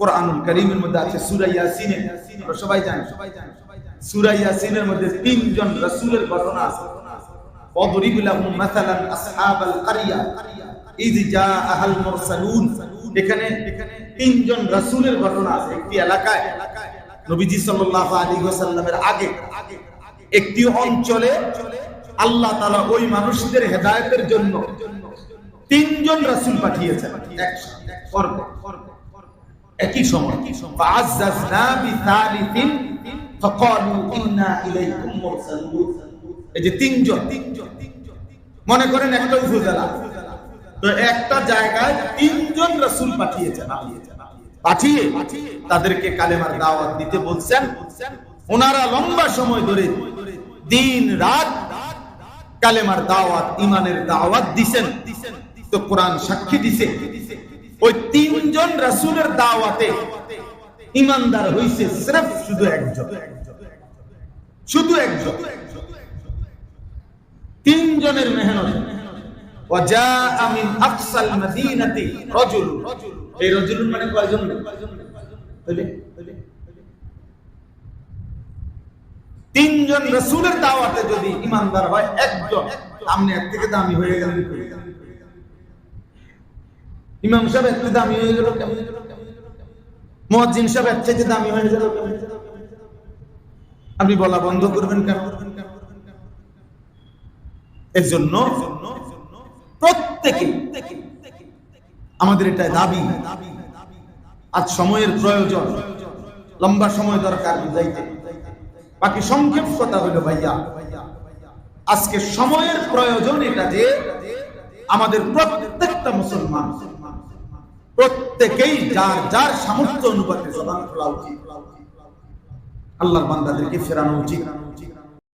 কোরআনুল করিমের মধ্যে আছে সূরা ইয়াসিনে আমরা সবাই জানি সূরা ইয়াসিনের মধ্যে তিনজন রাসূলের ঘটনা আছে وضرب لهم مثلا اصحاب القريه اذ جاءها المرسلون এখানে তিনজন রাসূলের ঘটনা আছে একটি এলাকায় নবীজি সাল্লাল্লাহু আলাইহি ওয়াসাল্লামের আগে একটি অঞ্চলে আল্লাহ তাআলা ওই মানুষদের হেদায়েতের জন্য তিনজন রাসূল পাঠিয়েছেন একসাথে পরপর একই সময়। এই যে তিনজন মনে করেন একটা উপজেলা। তো একটা জায়গায় তিনজন রাসূল পাঠিয়েছেন। পাঠিয়ে তাদেরকে কালেমার দাওয়াত দিতে বলছেন। ওনারা লম্বা সময় ধরে দিন রাত কালেমার দাওয়াত ইমানের দাওয়াত দিছেন। তো কোরআন সাক্ষী দিছে। ওই তিনজন রাসুলের দাওয়াতে ইমানদার হইছে স্রেফ শুধু একজন। শুধু একজন। তিনজনের মেহনত। মানে তিনজন রসুলের দাওয়াতে যদি ইমানদার হয় একজন। আপনি এক থেকে দামি হয়ে গেলেন ইমাম সাহেব এত দামি হয়ে গেল কেমন? সাহেব এর থেকে দামি হয়ে গেল আপনি বলা বন্ধ করবেন কেন? এর জন্য প্রত্যেকে আমাদের এটা দাবি। আজ সময়ের প্রয়োজন, লম্বা সময় দরকার বাকি সংক্ষেপ কথা হইল ভাইয়া, আজকে সময়ের প্রয়োজন এটা যে আমাদের প্রত্যেকটা মুসলমান প্রত্যেকেই যার যার সামর্থ্য অনুপাতে জবান খোলা উচিত। আল্লাহর বান্দাদেরকে ফেরানো উচিত।